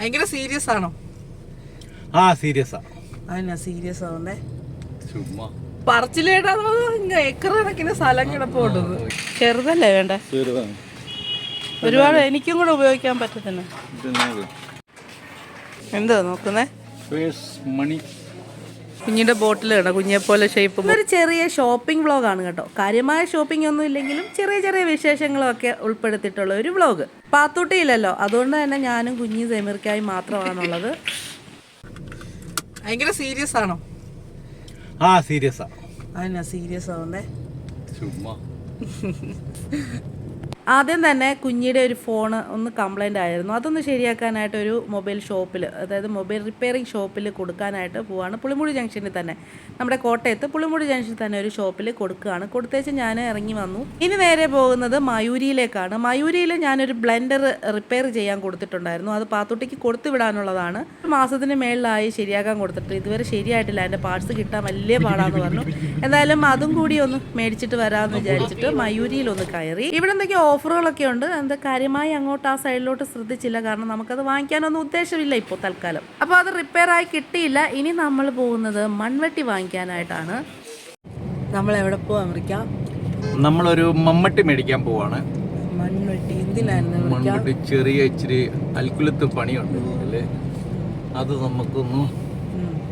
ഭയങ്കര സീരിയസ് ആണോ? ആ സീരിയസ് അതിനാ സീരിയസ് ആവുന്നേ? ചുമ്മാ. പറച്ചിലേടാ ഏക്കർ കണക്കിന് സ്ഥലം കിടപ്പുണ്ടത് ചെറുതല്ലേ വേണ്ട? ഒരുപാട് എനിക്കും കൂടെ ഉപയോഗിക്കാൻ പറ്റത്തില്ല. എന്താ നോക്കുന്നേ? മണി. കുഞ്ഞിന്റെ ബോട്ടിൽ വേണം കുഞ്ഞെ പോലെ ഷേപ്പ് ഒരു ചെറിയ ഷോപ്പിംഗ് വ്ളോഗാണ് കേട്ടോ. കാര്യമായ ഷോപ്പിംഗ് ഒന്നും ഇല്ലെങ്കിലും ചെറിയ ചെറിയ വിശേഷങ്ങളൊക്കെ ഉൾപ്പെടുത്തിയിട്ടുള്ള ഒരു വ്ളോഗ് പാത്തൂട്ടിയില്ലല്ലോ. അതുകൊണ്ട് തന്നെ ഞാനും കുഞ്ഞി സെമിർക്കായി മാത്രമാണുള്ളത്. ഭയങ്കര സീരിയസ് ആണോ? ആ സീരിയസ് അതിനാ സീരിയസ് ആവുന്നേ? ചുമ്മാ. ആദ്യം തന്നെ കുഞ്ഞിയുടെ ഒരു ഫോൺ ഒന്ന് കംപ്ലൈന്റ് ആയിരുന്നു. അതൊന്ന് ശരിയാക്കാനായിട്ട് ഒരു മൊബൈൽ ഷോപ്പിൽ അതായത് മൊബൈൽ റിപ്പയറിംഗ് ഷോപ്പിൽ കൊടുക്കാനായിട്ട് പോവാണ്. പുളിമുടി ജംഗ്ഷനിൽ തന്നെ. നമ്മുടെ കോട്ടയത്ത് പുളിമുടി ജംഗ്ഷനിൽ തന്നെ ഒരു ഷോപ്പിൽ കൊടുക്കുകയാണ്. കൊടുത്തേച്ച് ഞാൻ ഇറങ്ങി വന്നു. ഇനി നേരെ പോകുന്നത് മയൂരിയിലേക്കാണ്. മയൂരിയിൽ ഞാനൊരു ബ്ലെൻഡർ റിപ്പയർ ചെയ്യാൻ കൊടുത്തിട്ടുണ്ടായിരുന്നു. അത് പാത്തുട്ടിക്ക് കൊടുത്തു വിടാനുള്ളതാണ്. ഒരു മാസത്തിന് മേളിലായി ശരിയാക്കാൻ കൊടുത്തിട്ട്. ഇതുവരെ ശരിയായിട്ടില്ല. അതിന്റെ പാർട്സ് കിട്ടാൻ വലിയ പാടാന്ന് പറഞ്ഞു. എന്തായാലും അതും കൂടി ഒന്ന് മേടിച്ചിട്ട് വരാമെന്ന് വിചാരിച്ചിട്ട് മയൂരിയിൽ ഒന്ന് കയറി. ഇവിടെ എന്തൊക്കെയോ ഓഫറുകളൊക്കെ ഉണ്ട്. എന്താ കാര്യമായി അങ്ങോട്ട് ആ സൈഡിലോട്ട് ശ്രദ്ധിച്ചില്ല. കാരണം നമുക്കത് വാങ്ങിക്കാനൊന്നും ഉദ്ദേശമില്ല ഇപ്പോൾ തൽക്കാലം. അപ്പോൾ അത് റിപ്പയർ ആയി കിട്ടിയില്ല. ഇനി നമ്മൾ പോകുന്നത് മൺവെട്ടി വാങ്ങിക്കാനായിട്ടാണ്. നമ്മൾ എവിടെ പോവാ അമേരിക്ക നമ്മളൊരു മമ്മട്ടി മേടിക്കാൻ പോവാണ്. മൺവെട്ടി എന്തിനായിരുന്നു മൺവെട്ടി ചെറിയ ഇച്ചിരി അൽക്കുലത്ത് പണിയുണ്ട് അല്ലേ അത് നമുക്കൊന്ന്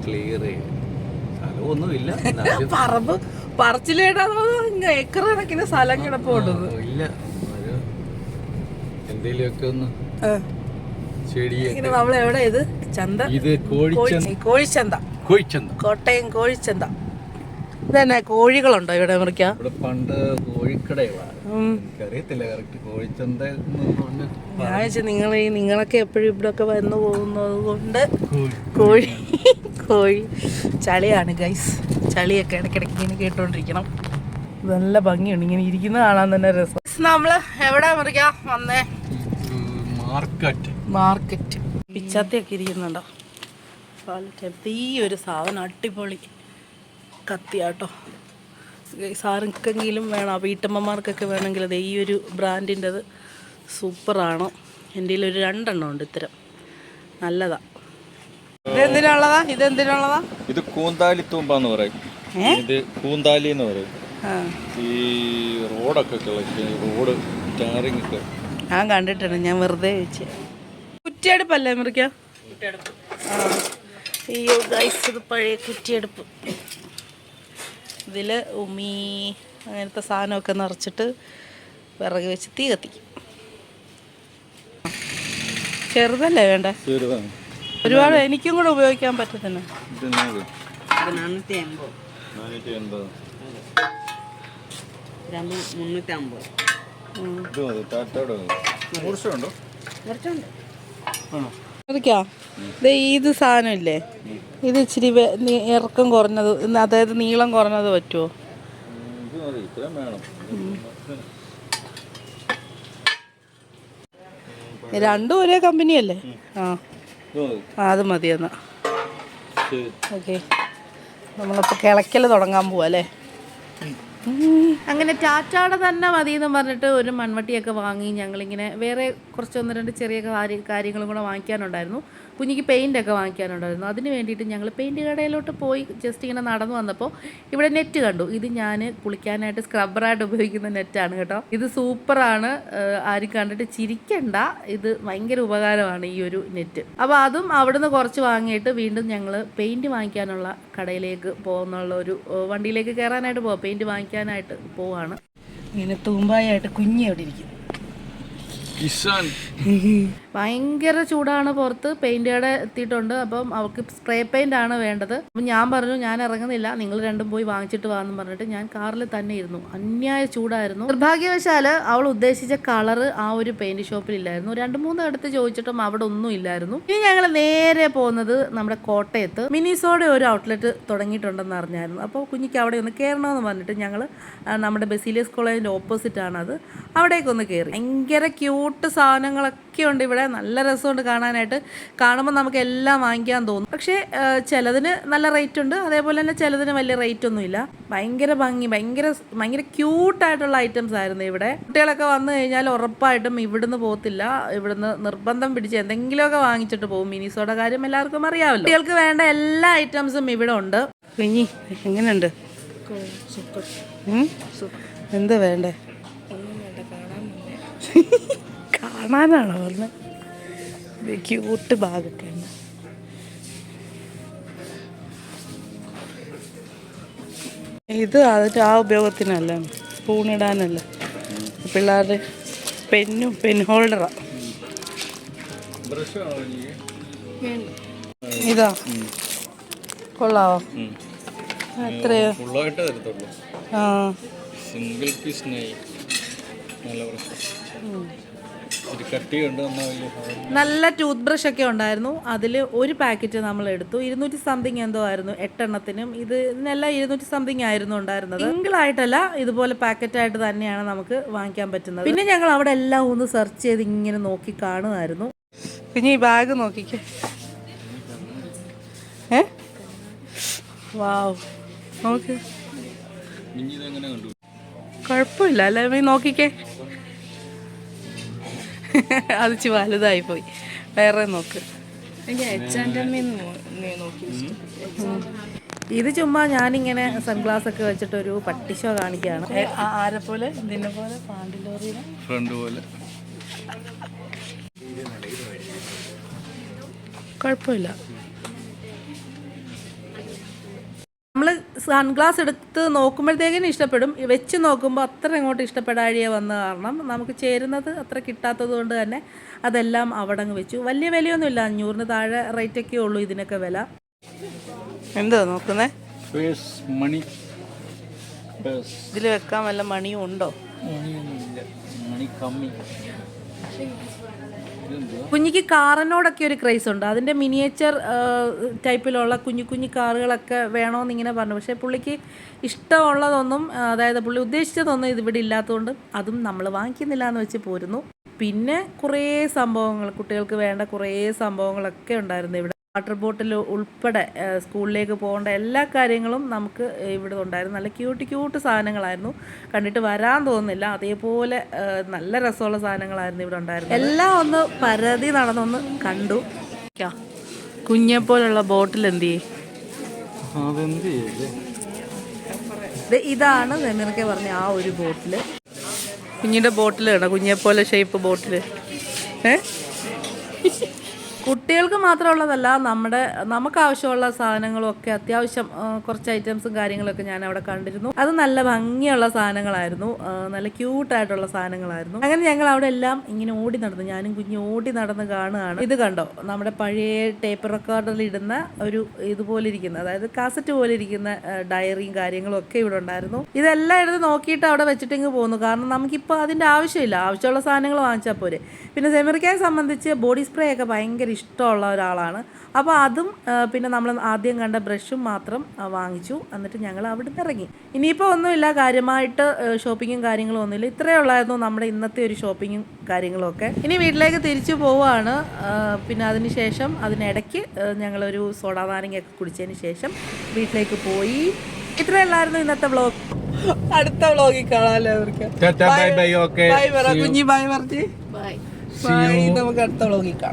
ക്ലിയർ ചെയ്യാം. സ്ഥലമൊന്നുമില്ല. എന്നാലും പറമ്പ് പറച്ചിലേടാ. ഏക്കർ കണക്കിന് സ്ഥലം കിടപ്പുണ്ടത് ഇല്ല. ഒരു എന്തേലുമൊക്കെ ഒന്ന് നമ്മൾ എവിടെ? ഇത് ചന്ത? ഇത് കോഴിച്ചന്ത. കോഴി- കോഴിച്ചന്ത. കോട്ടയം കോഴിച്ചന്ത. ഇതന്നെ കോഴികളുണ്ടോ ഇവിടെ മുറിക്കാം? പണ്ട് കോഴിക്കടയാണ് നിങ്ങൾ ഈ നിങ്ങളൊക്കെ എപ്പോഴും ഇവിടെ ഒക്കെ വന്നു പോകുന്നത് കൊണ്ട് കോഴി. കോഴി ചളിയാണ് ഗൈസ് ചളിയൊക്കെ ഇടയ്ക്കിടയ്ക്ക് ഇങ്ങനെ കേട്ടോണ്ടിരിക്കണം. നല്ല ഭംഗിയുണ്ട് ഇങ്ങനെ ഇരിക്കുന്ന കാണാൻ തന്നെ രസം. നമ്മൾ എവിടെ മുറിക്കാം വന്നേ? മാർക്കറ്റ് മാർക്കറ്റ് പിച്ചാത്തിയൊക്കെ ഇരിക്കുന്നുണ്ടോ? ഈ ഒരു സാധനം അടിപൊളി കത്തിയാട്ടോ. സാർക്കെങ്കിലും വേണം. വീട്ടമ്മമാർക്കൊക്കെ വേണമെങ്കിൽ അത് ഈ ഒരു ബ്രാൻഡിന്റെത് സൂപ്പറാണ്. എന്റെ ഒരു രണ്ടെണ്ണം ഉണ്ട് ഇത്തരം. നല്ലതാ. ഇതെന്തിനുള്ളതാ ഇതെന്തിനുള്ളതാ ഇത് കൂന്താലി തൂമ്പ എന്ന് പറയും? ഇത് കൂന്താലി എന്ന് പറയും. ആ. ഈ റോഡൊക്കെ കിളക്കി റോഡ് ടാറിങ് ഒക്കെ ഞാൻ കണ്ടിട്ടുണ്ട് ഞാൻ വെറുതെ വെച്ച്. കുറ്റിയടുപ്പല്ലേ മുറിക്ക? ആ. അയ്യോ ഗൈസ് ഇത് പഴയ കുറ്റിയടുപ്പ്. ഇതിൽ ഉമി അങ്ങനത്തെ സാധനമൊക്കെ നിറച്ചിട്ട് വിറക് വെച്ച് തീ കത്തിക്കും. ചെറുതല്ലേ വേണ്ട? ഒരുപാട് എനിക്കും കൂടെ ഉപയോഗിക്കാൻ പറ്റത്തില്ല. മുന്നൂറ്റി എന്നാത്? ഇത് മതി ടാറ്റയുടെ ഇത് ഇത് സാധനം ഇല്ലേ ഇത് ഇച്ചിരി ഇറക്കം കുറഞ്ഞത് അതായത് നീളം കുറഞ്ഞത് പറ്റുമോ രണ്ടും ഒരേ കമ്പനിയല്ലേ ആ. ആ, അത് മതി എന്നാ. ഓക്കെ. നമ്മളപ്പോൾ കിളക്കൽ തുടങ്ങാൻ പോവാ അല്ലേ. അങ്ങനെ ടാറ്റാടെ തന്നെ മതി എന്ന് പറഞ്ഞിട്ട് ഒരു മൺവട്ടിയൊക്കെ വാങ്ങി ഞങ്ങളിങ്ങനെ വേറെ കുറച്ച് ഒന്ന് രണ്ട് ചെറിയ കാര്യ കാര്യങ്ങളും കൂടെ വാങ്ങിക്കാനുണ്ടായിരുന്നു. കുഞ്ഞിക്ക് പെയിന്റൊക്കെ വാങ്ങിക്കാനുണ്ടായിരുന്നു. അതിന് വേണ്ടിയിട്ട് ഞങ്ങൾ പെയിന്റ് കടയിലോട്ട് പോയി ജസ്റ്റ് ഇങ്ങനെ നടന്നു വന്നപ്പോൾ ഇവിടെ നെറ്റ് കണ്ടു. ഇത് ഞാൻ കുളിക്കാനായിട്ട് സ്ക്രബ്ബറായിട്ട് ഉപയോഗിക്കുന്ന നെറ്റാണ് കേട്ടോ. ഇത് സൂപ്പറാണ് ആരും കണ്ടിട്ട് ചിരിക്കണ്ട. ഇത് ഭയങ്കര ഉപകാരമാണ് ഈ ഒരു നെറ്റ് അപ്പോൾ അതും അവിടുന്ന് കുറച്ച് വാങ്ങിയിട്ട് വീണ്ടും ഞങ്ങൾ പെയിന്റ് വാങ്ങിക്കാനുള്ള കടയിലേക്ക് പോകുന്നുള്ള ഒരു വണ്ടിയിലേക്ക് കയറാനായിട്ട് പോവാം. പെയിന്റ് വാങ്ങിക്കാനായിട്ട് പോവാണ്. ഇങ്ങനെ തൂമ്പായായിട്ട് കുഞ്ഞി അവിടെ ഇരിക്കും? ഭയങ്കര ചൂടാണ് പുറത്ത്. പെയിന്റ് കട എത്തിയിട്ടുണ്ട്. അപ്പം അവൾക്ക് സ്പ്രേ പെയിന്റ് ആണ് വേണ്ടത്. അപ്പം ഞാൻ പറഞ്ഞു ഞാൻ ഇറങ്ങുന്നില്ല. നിങ്ങൾ രണ്ടും പോയി വാങ്ങിച്ചിട്ട് വാന്ന് പറഞ്ഞിട്ട് ഞാൻ കാറിൽ തന്നെ ഇരുന്നു. അന്യായ ചൂടായിരുന്നു. നിർഭാഗ്യവശാൽ അവൾ ഉദ്ദേശിച്ച കളർ ആ ഒരു പെയിന്റ് ഷോപ്പിൽ ഇല്ലായിരുന്നു. രണ്ട് മൂന്ന് അടുത്ത് ചോദിച്ചിട്ടും അവിടെ ഒന്നും ഇല്ലായിരുന്നു. ഇനി ഞങ്ങൾ നേരെ പോകുന്നത് നമ്മുടെ കോട്ടയത്ത്. മിനിസോടെ ഒരു ഔട്ട്ലെറ്റ് തുടങ്ങിയിട്ടുണ്ടെന്ന് അറിഞ്ഞായിരുന്നു. അപ്പോൾ കുഞ്ഞിക്ക് അവിടെ ഒന്ന് കയറണമെന്ന് പറഞ്ഞിട്ട് ഞങ്ങൾ നമ്മുടെ ബെസീലിയസ് കോളേജിന്റെ ഓപ്പോസിറ്റ് ആണ് അത്. അവിടേക്കൊന്ന് കയറി. ഭയങ്കര ക്യൂ ക്യൂട്ട് സാധനങ്ങളൊക്കെ ഉണ്ട് ഇവിടെ. നല്ല രസമുണ്ട് കാണാനായിട്ട്. കാണുമ്പോൾ നമുക്ക് എല്ലാം വാങ്ങിക്കാൻ തോന്നും. പക്ഷേ ചിലതിന് നല്ല റേറ്റ് ഉണ്ട്. അതേപോലെ തന്നെ ചിലതിന് വലിയ റേറ്റ് ഒന്നുമില്ല. ഭയങ്കര ഭംഗി ഭയങ്കര ഭയങ്കര ക്യൂട്ടായിട്ടുള്ള ഐറ്റംസ് ആയിരുന്നു ഇവിടെ. കുട്ടികളൊക്കെ വന്നു കഴിഞ്ഞാൽ ഉറപ്പായിട്ടും ഇവിടുന്ന് പോകത്തില്ല. ഇവിടുന്ന് നിർബന്ധം പിടിച്ച് എന്തെങ്കിലുമൊക്കെ വാങ്ങിച്ചിട്ട് പോകും. മിനിസോടെ കാര്യം എല്ലാവർക്കും അറിയാമല്ലോ. കുട്ടികൾക്ക് വേണ്ട എല്ലാ ഐറ്റംസും ഇവിടെ ഉണ്ട്. എങ്ങനെയുണ്ട്? സൂപ്പർ. എന്താ വേണ്ടേ? കാണാനാണോ പറഞ്ഞത് ക്യൂട്ട് ബാഗൊക്കെ ഉണ്ട് ഇത് അതിന്റെ ആ ഉപയോഗത്തിനല്ല? സ്പൂണിടാനല്ല പിള്ളേരുടെ പെന്നും പെൻ ഹോൾഡറാ ബ്രഷ് ആണോ എനിക്ക് ഇതാ. കൊള്ളാവോ? എത്രയോ? ആ. സിംഗിൾ പീസ് നല്ല പ്രശ്നം. നല്ല ടൂത്ത് ബ്രഷ് ഒക്കെ ഉണ്ടായിരുന്നു. അതിൽ ഒരു പാക്കറ്റ് നമ്മൾ എടുത്തു. ഇരുന്നൂറ്റി സംതിങ് എന്തോ ആയിരുന്നു എട്ടെണ്ണത്തിനും. ഇത് ഇതിനെല്ലാം ഇരുന്നൂറ്റി സംതിങ് ആയിരുന്നു ഉണ്ടായിരുന്നത്. സിംഗിൾ ആയിട്ടല്ല ഇതുപോലെ പാക്കറ്റ് ആയിട്ട് തന്നെയാണ് നമുക്ക് വാങ്ങിക്കാൻ പറ്റുന്നത്. പിന്നെ ഞങ്ങൾ അവിടെ എല്ലാം ഒന്ന് സെർച്ച് ചെയ്ത് ഇങ്ങനെ നോക്കി കാണുമായിരുന്നു. പിന്നെ ഈ ബാഗ് നോക്കിക്കേ. ഏ? വാവ് നോക്ക്. കുഴപ്പമില്ല അല്ലേ? നോക്കിക്കേ. അത് വലുതായി പോയി വേറെ നോക്ക്. ഇത് ചുമ്മാ ഞാനിങ്ങനെ സൺഗ്ലാസ് ഒക്കെ വെച്ചിട്ട് ഒരു പട്ടിഷോ കാണിക്കുകയാണ് ആരെ പോലെ? പോലെ? പാണ്ടിലോറിയുടെ? ഫ്രണ്ട് പോലെ. കുഴപ്പമില്ല. സൺഗ്ലാസ് എടുത്ത് നോക്കുമ്പോഴത്തേക്കിനും ഇഷ്ടപ്പെടും. വെച്ച് നോക്കുമ്പോൾ അത്ര ഇങ്ങോട്ട് ഇഷ്ടപ്പെടാഴിയ വന്ന കാരണം നമുക്ക് ചേരുന്നത് അത്ര കിട്ടാത്തത് കൊണ്ട് തന്നെ അതെല്ലാം അവിടെ അങ്ങ് വെച്ചു. വലിയ വിലയൊന്നുമില്ല. അഞ്ഞൂറിന് താഴെ റേറ്റൊക്കെ ഉള്ളൂ ഇതിനൊക്കെ വില. എന്താ നോക്കുന്നേ? മണി ഇതിൽ വെക്കാൻ വല്ല മണിയും ഉണ്ടോ? മണി കമ്മി. കുഞ്ഞിക്ക് കാറിനോടൊക്കെ ഒരു ക്രൈസ് ഉണ്ട്. അതിന്റെ മിനിയേച്ചർ ടൈപ്പിലുള്ള കുഞ്ഞു കുഞ്ഞു കാറുകളൊക്കെ വേണമെന്ന് ഇങ്ങനെ പറഞ്ഞു. പക്ഷേ പുള്ളിക്ക് ഇഷ്ടമുള്ളതൊന്നും അതായത് പുള്ളി ഉദ്ദേശിച്ചതൊന്നും ഇതിവിടെ ഇല്ലാത്തതുകൊണ്ട് അതും നമ്മൾ വാങ്ങിക്കുന്നില്ല എന്ന് വെച്ച് പോരുന്നു. പിന്നെ കുറേ സംഭവങ്ങൾ കുട്ടികൾക്ക് വേണ്ട കുറേ സംഭവങ്ങളൊക്കെ ഉണ്ടായിരുന്നു ഇവിടെ. വാട്ടർ ബോട്ടിൽ ഉൾപ്പെടെ സ്കൂളിലേക്ക് പോകേണ്ട എല്ലാ കാര്യങ്ങളും നമുക്ക് ഇവിടെ ഉണ്ടായിരുന്നു. നല്ല ക്യൂട്ട് ക്യൂട്ട് സാധനങ്ങളായിരുന്നു. കണ്ടിട്ട് വരാൻ തോന്നുന്നില്ല. അതേപോലെ നല്ല രസമുള്ള സാധനങ്ങളായിരുന്നു ഇവിടെ ഉണ്ടായിരുന്നത്. എല്ലാം ഒന്ന് പരതി നടന്നൊന്ന് കണ്ടു. കുഞ്ഞെ പോലുള്ള ബോട്ടിൽ എന്ത് ഇതാണ് നിനക്ക് പറഞ്ഞ ആ ഒരു ബോട്ടിൽ. കുഞ്ഞിന്റെ ബോട്ടിൽ കേട്ടോ കുഞ്ഞെ പോലെ ഷേപ്പ് ബോട്ടിൽ. ഏ? കുട്ടികൾക്ക് മാത്രമുള്ളതല്ല നമ്മുടെ നമുക്ക് ആവശ്യമുള്ള സാധനങ്ങളും ഒക്കെ അത്യാവശ്യം കുറച്ച് ഐറ്റംസും കാര്യങ്ങളൊക്കെ ഞാൻ അവിടെ കണ്ടിരുന്നു. അത് നല്ല ഭംഗിയുള്ള സാധനങ്ങളായിരുന്നു. നല്ല ക്യൂട്ടായിട്ടുള്ള സാധനങ്ങളായിരുന്നു. അങ്ങനെ ഞങ്ങൾ അവിടെ എല്ലാം ഇങ്ങനെ ഓടി നടന്നു. ഞാനും കുഞ്ഞ് ഓടി നടന്ന് കാണുകയാണ്. ഇത് കണ്ടോ? നമ്മുടെ പഴയ ടേപ്പ് റെക്കോർഡറിൽ ഇടുന്ന ഒരു ഇതുപോലെ ഇരിക്കുന്ന അതായത് കാസറ്റ് പോലെ ഇരിക്കുന്ന ഡയറിയും കാര്യങ്ങളും ഒക്കെ ഇവിടെ ഉണ്ടായിരുന്നു. ഇതെല്ലാം എടുത്ത് നോക്കിയിട്ട് അവിടെ വെച്ചിട്ട് ഇങ്ങ് പോകുന്നു കാരണം നമുക്കിപ്പോൾ അതിന്റെ ആവശ്യമില്ല. ആവശ്യമുള്ള സാധനങ്ങൾ വാങ്ങിച്ചാൽ പോരെ. പിന്നെ സെമിറിക്കയെ സംബന്ധിച്ച് ബോഡി സ്പ്രേ ഒക്കെ ഭയങ്കര ഇഷ്ടമുള്ള ഒരാളാണ്. അപ്പോൾ അതും പിന്നെ നമ്മൾ ആദ്യം കണ്ട ബ്രഷും മാത്രം വാങ്ങിച്ചു. എന്നിട്ട് ഞങ്ങൾ അവിടെ നിന്ന് ഇറങ്ങി. ഇനിയിപ്പോൾ ഒന്നുമില്ല. കാര്യമായിട്ട് ഷോപ്പിങ്ങും കാര്യങ്ങളും ഒന്നുമില്ല. ഇത്രയേ ഉള്ളായിരുന്നു നമ്മുടെ ഇന്നത്തെ ഒരു ഷോപ്പിങ്ങും കാര്യങ്ങളൊക്കെ. ഇനി വീട്ടിലേക്ക് തിരിച്ചു പോവുകയാണ് പിന്നെ അതിന് ശേഷം അതിനിടയ്ക്ക് ഞങ്ങളൊരു സോഡാ നാരങ്ങയൊക്കെ കുടിച്ചതിന് ശേഷം വീട്ടിലേക്ക് പോയി. ഇത്രയല്ലായിരുന്നു ഇന്നത്തെ വ്ളോഗ്. അടുത്ത വ്ളോഗിൽ കാണാമല്ലോ അവർക്ക് ബൈ. Bye okay. ബൈ പറ കുഞ്ഞി ബൈ പറഞ്ഞു ബൈ നമുക്ക് അടുത്ത വ്ളോഗിൽ കാണാം.